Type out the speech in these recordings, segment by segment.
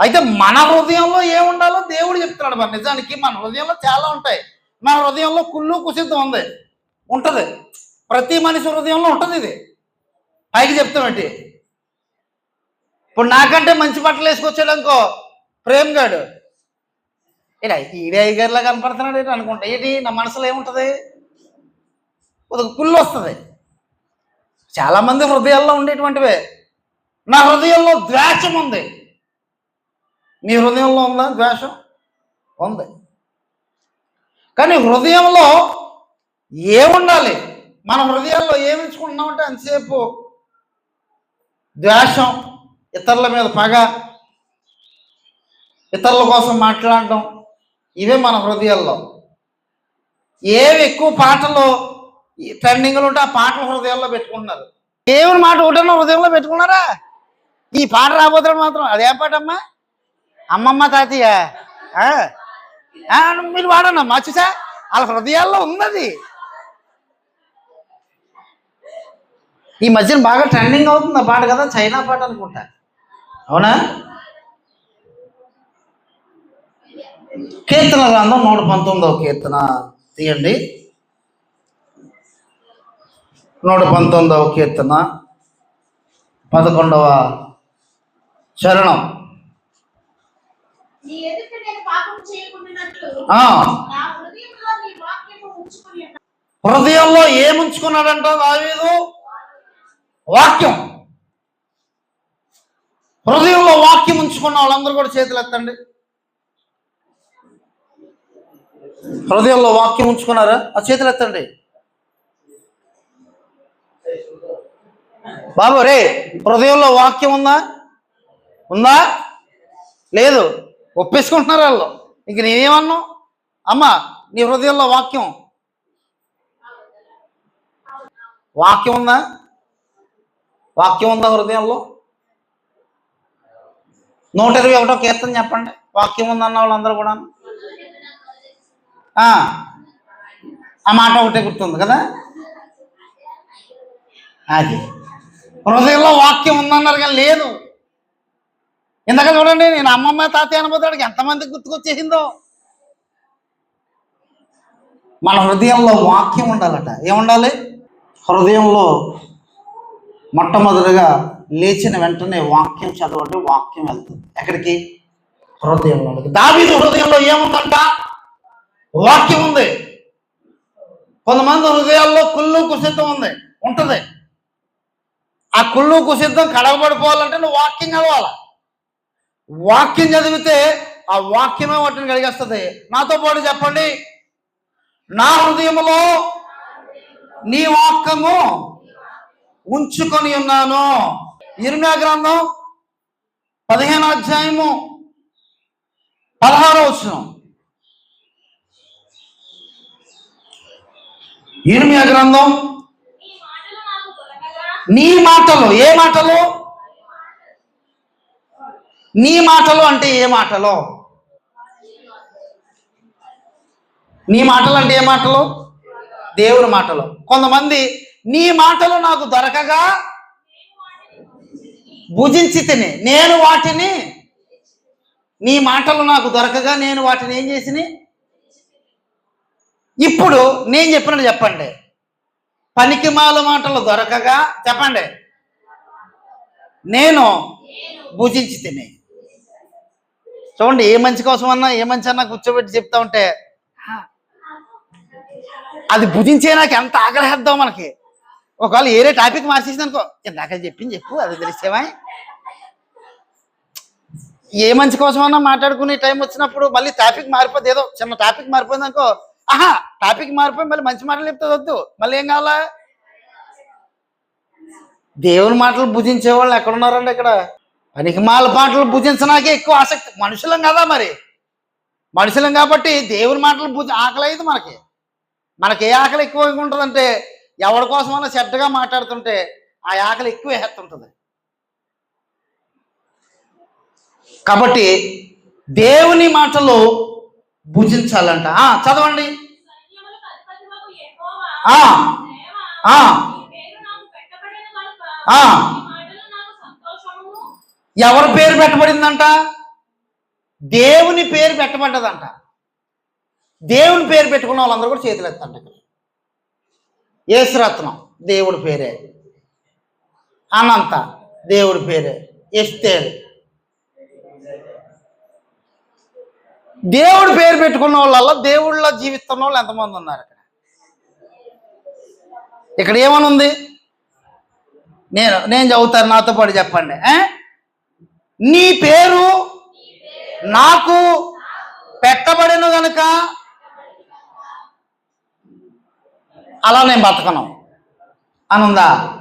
అయితే మన హృదయంలో ఏముండాలో దేవుడు చెప్తున్నాడు మరి. నిజానికి మన హృదయంలో చాలా ఉంటాయి. మన హృదయంలో కుళ్ళు కుసిద్ధం ఉంది. ఉంటుంది. ప్రతి మనిషి హృదయంలో ఉంటుంది ఇది. పైకి చెప్తామేంటి ఇప్పుడు నాకంటే మంచి బట్టలు వేసుకొచ్చాడు అనుకో ప్రేమ్ గాడు. ఇలా ఈడే గారిలా కనపడుతున్నాడు ఏంటి అనుకుంటా? ఏంటి? నా మనసులో ఏముంటుంది? ఒక కుళ్ళు వస్తుంది. చాలామంది హృదయాల్లో ఉండేటువంటివే. నా హృదయంలో ద్వేషం ఉంది. నీ హృదయంలో ఉందా ద్వేషం? ఉంది. కానీ హృదయంలో ఏముండాలి మన హృదయాల్లో ఏమించుకుంటున్నామంటే అంతసేపు ద్వేషం ఇతరుల మీద పగ ఇతరుల కోసం మాట్లాడడం ఇవే మన హృదయాల్లో. ఏవి ఎక్కువ పాటలు ట్రెండింగ్లు ఉంటే ఆ పాటలు హృదయాల్లో పెట్టుకుంటున్నారు. దేవుని మాట ఒకటన్నా హృదయంలో పెట్టుకున్నారా? ఈ పాట రాబోతున్న మాత్రం అదే పాటమ్మా? అమ్మమ్మ తాతయ్య? మీరు వాడనమ్మా చూసా? వాళ్ళ హృదయాల్లో ఉన్నది. ఈ మధ్యన బాగా ట్రెండింగ్ అవుతుంది ఆ పాట కదా చైనా పాట అనుకుంటా. అవునా? కీర్తన గ్రంథం నూట పంతొమ్మిదవ కీర్తన. తీయండి. నూట పంతొమ్మిదవ కీర్తన. పదకొండవ చరణం నీ ఎదుట నేను పాపం చేయకుండానట్లు ఆ, నా హృదయంలో ఏముంచుకున్నాడంట దావీదు? వాక్యం. హృదయంలో వాక్యం ఉంచుకున్న వాళ్ళందరూ కూడా చేతులు ఎత్తండి. హృదయంలో వాక్యం ఉంచుకున్నారా? ఆ చేతులు ఎత్తండి. బాబు రే హృదయంలో వాక్యం ఉందా? ఉందా? లేదు. ఒప్పేసుకుంటున్నారు వాళ్ళు. ఇంక నేనేమన్నావు అమ్మా నీ హృదయంలో వాక్యం. వాక్యం ఉందా? వాక్యం ఉందా హృదయంలో? నూట ఇరవై ఒకటో కీర్తన చెప్పండి. వాక్యం ఉందన్న వాళ్ళందరూ కూడా ఆ, ఆ మాట ఒకటే గుర్తుంది కదా? అది. హృదయంలో వాక్యం ఉందన్నారు కానీ లేదు. ఇందాక చూడండి నేను అమ్మమ్మ తాతయ్య అనబోతాడికి ఎంతమంది గుర్తుకొచ్చేసిందో. మన హృదయంలో వాక్యం ఉండాలట. ఏముండాలి? హృదయంలో మొట్టమొదటిగా లేచిన వెంటనే వాక్యం చదవండి వాక్యం వెళ్తుంది. ఎక్కడికి? హృదయంలో దావీదు హృదయంలో ఏముందంట? వాక్యం ఉంది. కొంతమంది హృదయాల్లో కుళ్ళు కుసిద్ధం ఉంది. ఉంటుంది. ఆ కుళ్ళు కుసిద్ధం కడగబడిపోవాలంటే నువ్వు వాక్యం చదవాలి. వాక్యం చదివితే ఆ వాక్యమే వాటిని కలిగేస్తుంది. నాతో పాటు చెప్పండి. నా హృదయములో నీ వాక్యము ఉంచుకొని ఉన్నాను. ఇరునా గ్రంథం పదిహేను అధ్యాయము పదహారో వచ్చిన ఇర్మియా గ్రంథం నీ మాటలు ఏ మాటలు? నీ మాటలు అంటే ఏ మాటలు? నీ మాటలు అంటే ఏ మాటలు? దేవుని మాటలు. కొంతమంది నీ మాటలు నాకు దొరకగా భుజించి తిని. నేను వాటిని నీ మాటలు నాకు దొరకగా నేను వాటిని ఏం చేసిన? ఇప్పుడు నేను చెప్పినట్టు చెప్పండి. పనికిమాల మాటలు దొరకగా చెప్పండి. నేను భుజించి తిని. చూడండి ఏ మంచి కోసం అన్నా ఏ మంచి అన్నా కూర్చోబెట్టి చెప్తా ఉంటే "హా, అది భుజించే నాకు ఎంత ఆగ్రహిద్దాం మనకి. ఒకవేళ ఏరే టాపిక్ మార్చేసింది అనుకో ఇందాక చెప్పింది చెప్పు అది తెలిసేవా? ఏ మంచి కోసమన్నా మాట్లాడుకునే టైం వచ్చినప్పుడు మళ్ళీ టాపిక్ మారిపోద్ది ఏదో చిన్న టాపిక్ మారిపోయింది అనుకో ఆహా టాపిక్ మారిపోయి మళ్ళీ మంచి మాటలు చెప్తే వద్దు మళ్ళీ ఏం కావాలా? దేవుని మాటలు భుజించే వాళ్ళు ఎక్కడున్నారండి ఇక్కడ? పనికి మాల పాటలు భుజించడానికే ఎక్కువ ఆసక్తి. మనుషులం కదా మరి. మనుషులం కాబట్టి దేవుని మాటలు భుజ ఆకలి అయింది మనకి. మనకి ఏ ఆకలి ఎక్కువ ఉంటుందంటే ఎవరి కోసమైనా చెడ్డగా మాట్లాడుతుంటే ఆ ఆకలి ఎక్కువ వేస్తుంటుంది కాబట్టి దేవుని మాటలు భుజించాలంట. ఆ, చదవండి. ఆ. ఆ. నీ పేరు నాకు పెట్టబడిన కనుక ఆ. నీ మాటలు నాకు సంతోషమును ఎవరి పేరు పెట్టబడిందంట? దేవుని పేరు పెట్టబడ్డదంట. దేవుని పేరు పెట్టుకున్న వాళ్ళందరూ కూడా చేతులు ఎత్తండి ఇక్కడ. యేసురత్నం దేవుడి పేరే. అనంత దేవుడి పేరే. ఎస్తేరు. దేవుడి పేరు పెట్టుకున్న వాళ్ళల్లో దేవుళ్ళ జీవిస్తున్న వాళ్ళు ఎంతమంది ఉన్నారు ఇక్కడ? ఇక్కడ ఏమనుంది? నేను నేను చదువుతాను నాతో పాటు చెప్పండి. నీ పేరు నాకు పెట్టబడిన గనుక అలా నేను బతకను అనుందా?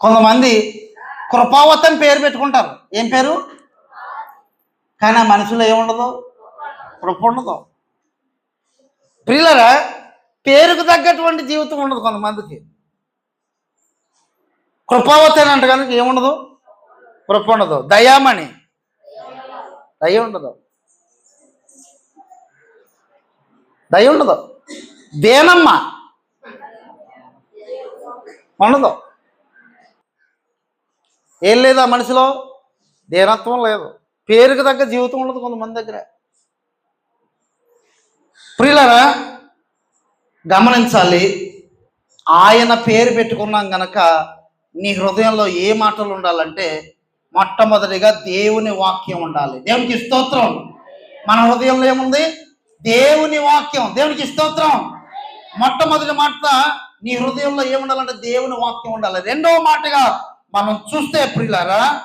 కొంతమంది కృపావత్ అని పేరు పెట్టుకుంటారు. ఏం పేరు? కానీ ఆ మనుషులు ఏముండదు? కృప ఉండదు. ప్రియులరా పేరుకు తగ్గటువంటి జీవితం ఉండదు కొంతమందికి. కృపావతి అని అంటే కనుక ఏముండదు? కృప ఉండదు. దయామణి దయ ఉండదు. దయ ఉండదు. దేనమ్మ? ఉండదు. ఏం లేదు ఆ మనిషిలో? దేనత్వం లేదు. పేరుకు తగ్గ జీవితం ఉండదు కొంతమంది దగ్గర. ప్రియులరా గమనించాలి. ఆయన పేరు పెట్టుకున్నాం గనక నీ హృదయంలో ఏ మాటలు ఉండాలంటే మొట్టమొదటిగా దేవుని వాక్యం ఉండాలి. దేవునికి స్తోత్రం. మన హృదయంలో ఏముంది? దేవుని వాక్యం. దేవునికి స్తోత్రం. మొట్టమొదటి మాట నీ హృదయంలో ఏముండాలంటే దేవుని వాక్యం ఉండాలి. రెండవ మాటగా మనం చూస్తే ప్రియులారా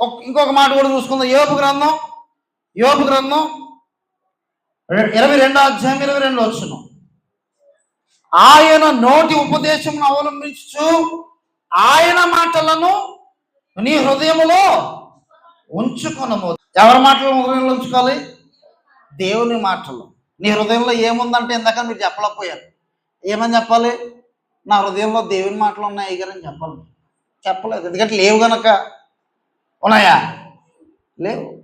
ఒక- ఇంకొక మాట కూడా చూసుకుందాం. యోపు గ్రంథం యోపు గ్రంథం ఇరవై రెండో అధ్యాయం ఇరవై రెండు వచ్చిన ఆయన నోటి ఉపదేశం అవలంబించు ఆయన మాటలను నీ హృదయములో ఉంచుకొనము. ఎవరి మాటలు హృదయంలో ఉంచుకోవాలి? దేవుని మాటలు. నీ హృదయంలో ఏముందంటే ఇందాక మీరు చెప్పలేకపోయారు. ఏమని చెప్పాలి? నా హృదయంలో దేవుని మాటలు ఉన్నాయి కానీ చెప్పాలి. చెప్పలేదు. ఎందుకంటే లేవు గనక. ఉన్నాయా? లేవు.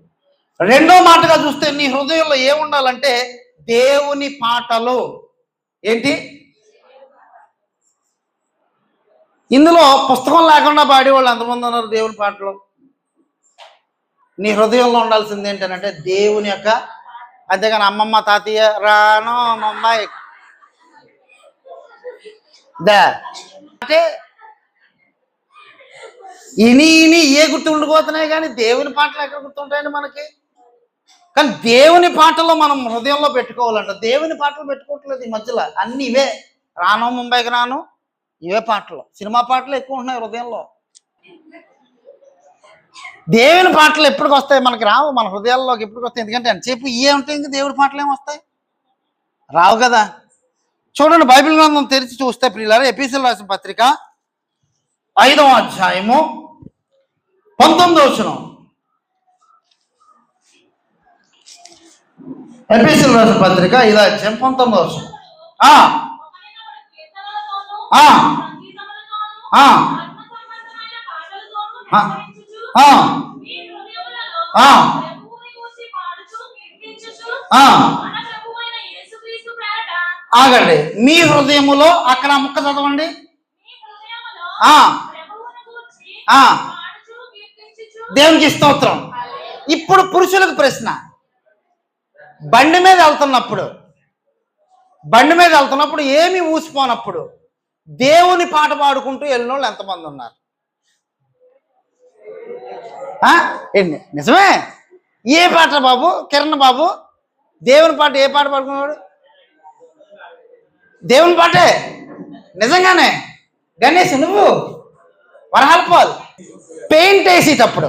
రెండో మాటగా చూస్తే నీ హృదయంలో ఏముండాలంటే దేవుని పాటలు. ఏంటి? ఇందులో పుస్తకం లేకుండా పాడేవాళ్ళు ఎంతమంది ఉన్నారు దేవుని పాటలు? నీ హృదయంలో ఉండాల్సింది ఏంటంటే దేవుని యొక్క అంతేగాని అమ్మమ్మ తాతయ్య రానో అమ్మాయి అంటే ఇని ఇని ఏ గుర్తు ఉండిపోతున్నాయి కానీ దేవుని పాటలు ఎక్కడ గుర్తుంటాయండి మనకి? కానీ దేవుని పాటలు మనం హృదయంలో పెట్టుకోవాలంట. దేవుని పాటలు పెట్టుకోవట్లేదు ఈ మధ్యలో. అన్ని ఇవే. రాను ముంబైకి రాను ఇవే పాటలు. సినిమా పాటలు ఎక్కువ ఉంటున్నాయి హృదయంలో. దేవుని పాటలు ఎప్పటికి వస్తాయి? మనకి రావు. మన హృదయాల్లోకి ఎప్పటికి వస్తాయి? ఎందుకంటే అని చెప్పి ఏముంటాయి ఇంకా దేవుడి పాటలు ఏమొస్తాయి రావు కదా. చూడండి బైబిల్ గ్రంథం తెరిచి చూస్తే ప్రియులారా ఎపిసిల్ రాసిన పత్రిక ఐదవ అధ్యాయము పంతొమ్మిదవ వచనం. ఎపిసిల్ రాసిన పత్రిక ఐదో అధ్యాయం పంతొమ్మిదవ వచనం. ఆగండి. మీ హృదయములో అక్కడ ముక్క చదవండి. ఆ. ఆ. దేవునికి స్తోత్రం. ఇప్పుడు పురుషులకు ప్రశ్న. బండి మీద వెళ్తున్నప్పుడు. బండి మీద వెళ్తున్నప్పుడు ఏమి ఊసిపోనప్పుడు. దేవుని పాట పాడుకుంటూ వెళ్ళిన వాళ్ళు ఎంతమంది ఉన్నారు? ఏంటి? నిజమే? ఏ పాట బాబు? కిరణ్ బాబు? దేవుని పాట ఏ పాట పాడుకున్నాడు? దేవుని పాటే? నిజంగానే? గణేష్ నువ్వు? వరహల్పాల్ పెయింట్ వేసేటప్పుడు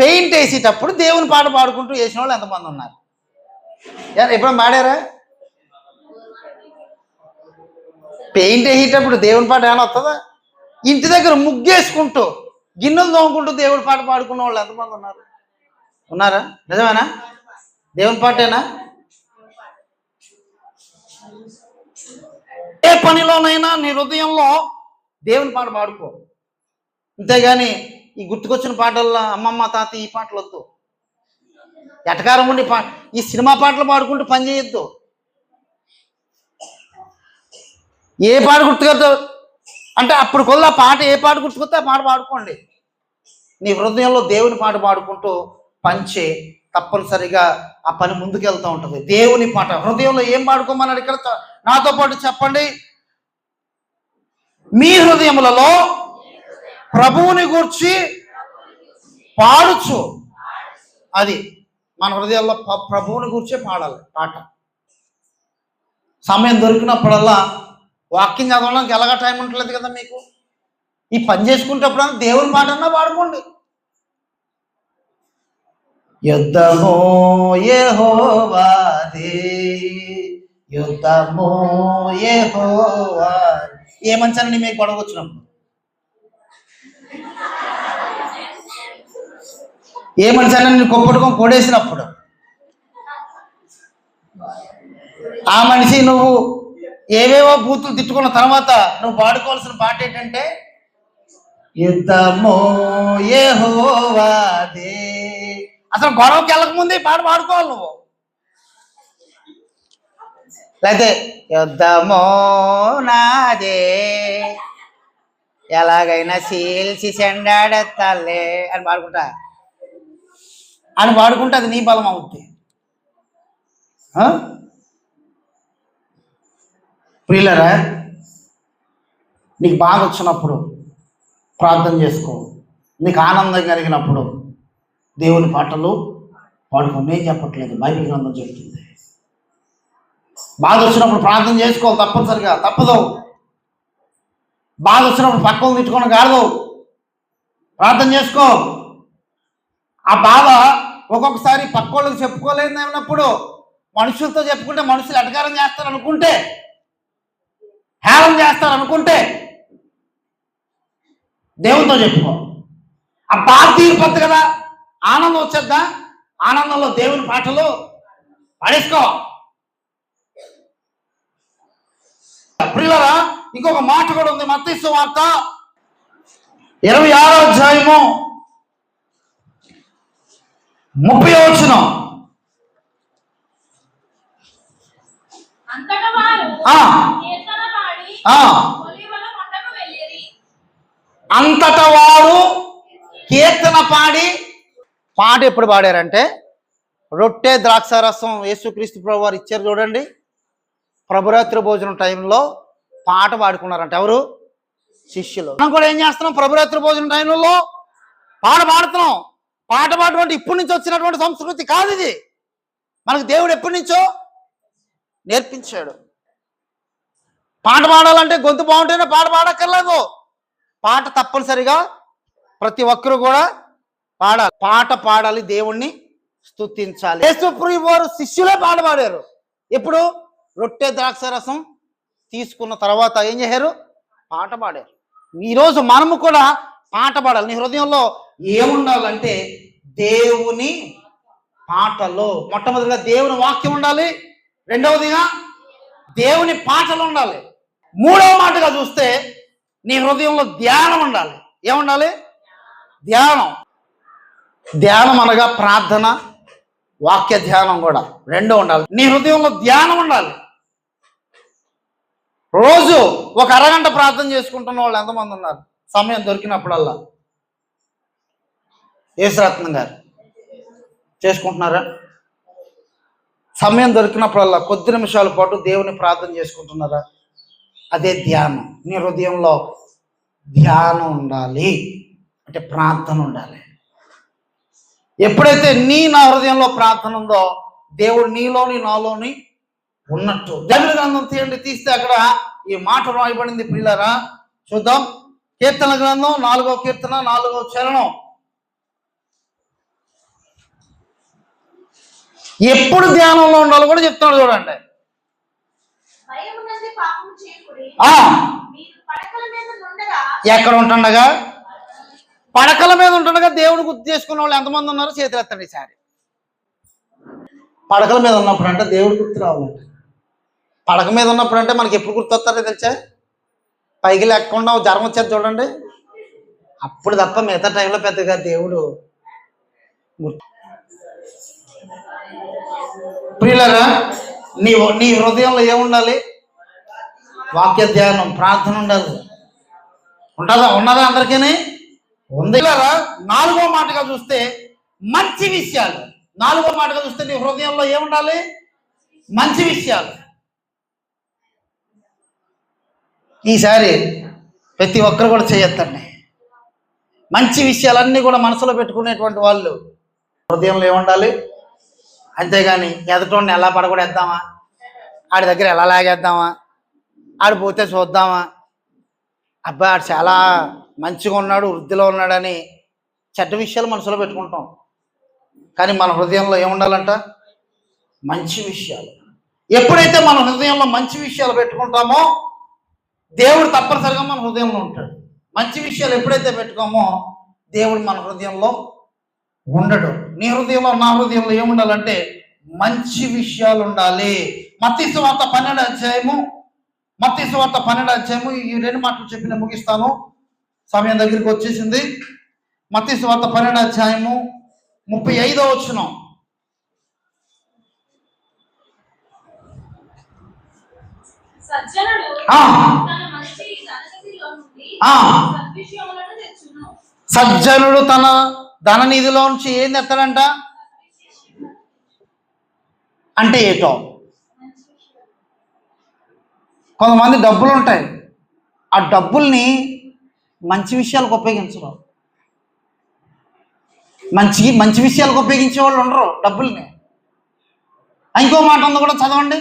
పెయింట్ వేసేటప్పుడు దేవుని పాట పాడుకుంటూ వేసిన వాళ్ళు ఎంతమంది ఉన్నారు? ఎవరు ఎప్పుడో పాడారా? పెయింట్ వేసేటప్పుడు దేవుని పాట ఏమైనా వస్తుందా? ఇంటి దగ్గర ముగ్గేసుకుంటూ గిన్నెలు తోముకుంటూ దేవుడి పాట పాడుకున్న వాళ్ళు ఎంతమంది ఉన్నారు? ఉన్నారా? నిజమేనా? దేవుని పాటేనా? ఏ పనిలోనైనా నీ హృదయంలో దేవుని పాట పాడుకో. అంతేగాని ఈ గుర్తుకొచ్చిన పాటల్లో అమ్మమ్మ తాత ఈ పాటలు వద్దు. ఎటకారం ఉండి పా ఈ సినిమా పాటలు పాడుకుంటూ పని చేయొద్దు. ఏ పాట గుర్తుకొద్దు? అంటే అప్పుడు కొల్ల పాట ఏ పాట గుర్తుకొస్తే ఆ పాట పాడుకోండి. నీ హృదయంలో దేవుని పాట పాడుకుంటూ పంచే తప్పనిసరిగా ఆ పని ముందుకు వెళ్తూ ఉంటుంది. దేవుని పాట. హృదయంలో ఏం పాడుకోమన్నాడు ఇక్కడ? నాతో పాటు చెప్పండి. మీ హృదయములలో ప్రభువుని గూర్చి పాడుచు. అది మన హృదయాల్లో ప్రభువుని గూర్చే పాడాలి పాట. సమయం దొరికినప్పుడల్లా వాకింగ్ చదవడానికి ఎలాగ టైం ఉండలేదు కదా మీకు? ఈ పని చేసుకునేటప్పుడు దేవుని పాట అన్నా పాడుకోండి యుద్ధము యెహోవాదే యుద్ధము యెహోవా ఏ మీకు గొడవ వచ్చినప్పుడు ఏ నేను కొప్పట్టుకొని కొడేసినప్పుడు? ఆ మనిషి నువ్వు ఏవేవో బూతులు తిట్టుకున్న తర్వాత నువ్వు పాడుకోవాల్సిన పాట ఏంటంటే యుద్ధమో యెహోవాదే అసలు గొడవకి వెళ్ళక ముందే ఈ పాట పాడుకోవాలి నువ్వు. లేకపోతే యుద్ధమో నాదే ఎలాగైనా సీల్చి చెండాడెత్తాలే అని పాడుకుంటా అని పాడుకుంటే అది నీ బలం అవుద్ది. ఆ? ప్రియులరా నీకు బాధ వచ్చినప్పుడు ప్రార్థన చేసుకో. నీకు ఆనందం కలిగినప్పుడు దేవుని పాటలు పాడుకో. నేను చెప్పట్లేదు బైబిల్ గ్రంథం చెప్తుంది. బాధ వచ్చినప్పుడు ప్రార్థన చేసుకోవాలి తప్పనిసరిగా తప్పదు. బాధ వచ్చినప్పుడు పక్కన తిట్టుకోవడం కాదు. ప్రార్థన చేసుకో. ఆ బాధ ఒక్కొక్కసారి పక్కోళ్ళకి చెప్పుకోలేదు అన్నప్పుడు మనుషులతో చెప్పుకుంటే మనుషులు అధికారం చేస్తారు అనుకుంటే హేళన చేస్తారు అనుకుంటే దేవునితో చెప్పుకో. ఆ బాధ తీరిపోద్ది కదా. ఆనందం వచ్చేద్దా? ఆనందంలో దేవుని పాటలు పడేసుకో. ప్రియులరా ఇంకొక మాట కూడా ఉంది. మత్తీసు వార్త ఇరవై ఆరో అధ్యాయము ముప్పై వచ్చిన. అంతటా అంతట వారు కీర్తన పాడి పాట ఎప్పుడు పాడారంటే రొట్టె ద్రాక్షారసం యేసుక్రీస్తు ప్రభు వారు ఇచ్చారు చూడండి. ప్రభురాత్రి భోజనం టైంలో పాట పాడుకున్నారంట. ఎవరు? శిష్యులు. మనం కూడా ఏం చేస్తున్నాం? ప్రభురాత్రి భోజనం టైంలో పాట పాడుతున్నాం. పాట పాడటం అంటే ఇప్పటి నుంచి వచ్చినటువంటి సంస్కృతి కాదు ఇది. మనకు దేవుడు ఎప్పటి నుంచో నేర్పించాడు. పాట పాడాలంటే గొంతు బాగుంటేనే పాట పాడక్కర్లేదు. పాట తప్పనిసరిగా ప్రతి ఒక్కరు కూడా పాడాలి. పాట పాడాలి దేవుణ్ణి స్తుతించాలి. యేసుప్రి వారు శిష్యులే పాట పాడారు. ఎప్పుడు? రొట్టె ద్రాక్ష రసం తీసుకున్న తర్వాత ఏం చేశారు? పాట పాడారు. ఈరోజు మనము కూడా పాట పాడాలి. నీ హృదయంలో ఏముండాలంటే దేవుని పాటలో మొట్టమొదటిగా దేవుని వాక్యం ఉండాలి. రెండవదిగా దేవుని పాటలు ఉండాలి. మూడవ మాటగా చూస్తే నీ హృదయంలో ధ్యానం ఉండాలి. ఏముండాలి? ధ్యానం. ధ్యానం అనగా ప్రార్థన వాక్య ధ్యానం కూడా రెండో ఉండాలి. నీ హృదయంలో ధ్యానం ఉండాలి. రోజు ఒక అరగంట ప్రార్థన చేసుకుంటున్న వాళ్ళు ఎంతమంది ఉన్నారు? సమయం దొరికినప్పుడల్లా. యేసురత్నం గారు చేసుకుంటున్నారా? సమయం దొరికినప్పుడల్లా కొద్ది నిమిషాల పాటు దేవుని ప్రార్థన చేసుకుంటున్నారా? అదే ధ్యానం. నీ హృదయంలో ధ్యానం ఉండాలి. అంటే ప్రార్థన ఉండాలి. ఎప్పుడైతే నీ నా హృదయంలో ప్రార్థన ఉందో దేవుడు నీలోని నాలోని ఉన్నట్టు. బైబిల్ గ్రంథం తీయండి తీస్తే అక్కడ ఈ మాట రాయబడింది పిల్లరా చూద్దాం. కీర్తన గ్రంథం నాలుగో కీర్తన నాలుగో చరణం. ఎప్పుడు ధ్యానంలో ఉండాలో కూడా చెప్తున్నాడు చూడండి భయమున్నది పాపము చేయకుడి ఆ మీరు పడకల మీద నుండగా ఎక్కడ ఉంటుండగా? పడకల మీద ఉంటుండగా దేవుడు గుర్తు చేసుకున్న వాళ్ళు ఎంతమంది ఉన్నారో చేతులు ఎత్తండి ఈసారి. పడకల మీద ఉన్నప్పుడు అంటే దేవుడు గుర్తు రావాలంట. పడక మీద ఉన్నప్పుడు అంటే మనకి ఎప్పుడు గుర్తొస్తారో తెలుసా? పైకి లేకుండా జ్వరం వచ్చేది చూడండి. అప్పుడు తప్ప మిగతా టైంలో పెద్దగా దేవుడు గుర్తు ప్రియులరా నీ నీ హృదయంలో ఏముండాలి? వాక్య ధ్యానం ప్రార్థన ఉండదు. ఉంటుందా ఉన్నదా అందరికీ ఉంది. నాలుగో మాటగా చూస్తే మంచి విషయాలు. నాలుగో మాటగా చూస్తే నీ హృదయంలో ఏముండాలి? మంచి విషయాలు. ఈసారి ప్రతి ఒక్కరు కూడా చేయొద్దండి. మంచి విషయాలన్నీ కూడా మనసులో పెట్టుకునేటువంటి వాళ్ళు హృదయంలో ఏముండాలి? అంతేగాని ఎదటోడిని ఎలా పడగొడేద్దామా? ఆడి దగ్గర ఎలా లాగేద్దామా? ఆడు పోతే చూద్దామా? అబ్బా ఆడు చాలా మంచిగా ఉన్నాడు వృద్ధిలో ఉన్నాడని చెడ్డ విషయాలు మనసులో పెట్టుకుంటాం. కానీ మన హృదయంలో ఏముండాలంట? మంచి విషయాలు. ఎప్పుడైతే మన హృదయంలో మంచి విషయాలు పెట్టుకుంటామో దేవుడు తప్పనిసరిగా మన హృదయంలో ఉంటాడు. మంచి విషయాలు ఎప్పుడైతే పెట్టుకోమో దేవుడు మన హృదయంలో ఉండడు. నీ హృదయంలో నా హృదయంలో ఏముండాలంటే మంచి విషయాలు ఉండాలి. మత్తి వార్త పన్నెండు అధ్యాయము మత్తి వార్త పన్నెండు అధ్యాయము ఈ రెండు మాటలు చెప్పిన ముగిస్తాను. సమయం దగ్గరికి వచ్చేసింది. మత్తి వార్త పన్నెండు అధ్యాయము ముప్పై ఐదో వచ్చినాం సజ్జనుడు. తన తన ధననిధిలో నుంచి ఏం తెస్తాడంట? అంటే ఏటో? కొంతమంది డబ్బులు ఉంటాయి. ఆ డబ్బుల్ని మంచి విషయాలకు ఉపయోగించరు. మంచి మంచి విషయాలకు ఉపయోగించే వాళ్ళు ఉండరు డబ్బుల్ని. ఇంకో మాట ఉంది కూడా చదవండి.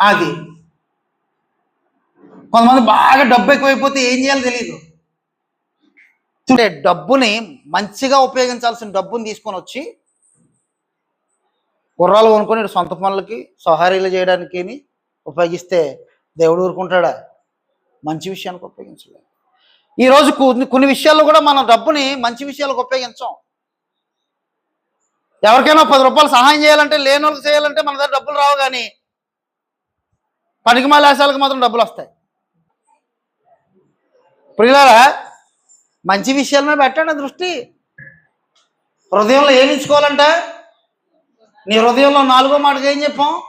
అది. కొంతమంది బాగా డబ్బు ఎక్కువైపోతే ఏం చేయాలో తెలియదు చూడే డబ్బుని మంచిగా ఉపయోగించాల్సిన డబ్బుని తీసుకొని వచ్చి గుర్రాలు కొనుక్కొని సొంత పనులకి సహారీలు చేయడానికి ఉపయోగిస్తే దేవుడు ఊరుకుంటాడా? మంచి విషయానికి ఉపయోగించలేదు ఈరోజు కొన్ని కొన్ని విషయాల్లో కూడా మన డబ్బుని మంచి విషయాలకు ఉపయోగించాం. ఎవరికైనా పది రూపాయలు సహాయం చేయాలంటే లేని వాళ్ళకి చేయాలంటే మన దగ్గర డబ్బులు రావు కానీ పనికి మాలేసాలకు మాత్రం డబ్బులు వస్తాయి. ప్రియులారా మంచి విషయాల మీద పెట్టండి దృష్టి. హృదయంలో ఏమించుకోవాలంటే నీ హృదయంలో నాలుగో మాటగా ఏం చెప్పాం?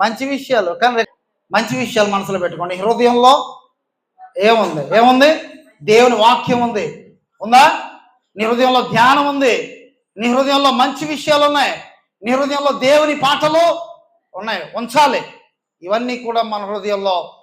మంచి విషయాలు. కానీ మంచి విషయాలు మనసులో పెట్టుకోండి. హృదయంలో ఏముంది? ఏముంది? దేవుని వాక్యం ఉంది. ఉందా? నీ హృదయంలో ధ్యానం ఉంది. నీ హృదయంలో మంచి విషయాలు ఉన్నాయి. నీ హృదయంలో దేవుని పాటలు ఉన్నాయి. ఉంచాలి. ఇవన్నీ కూడా మన హృదయంలో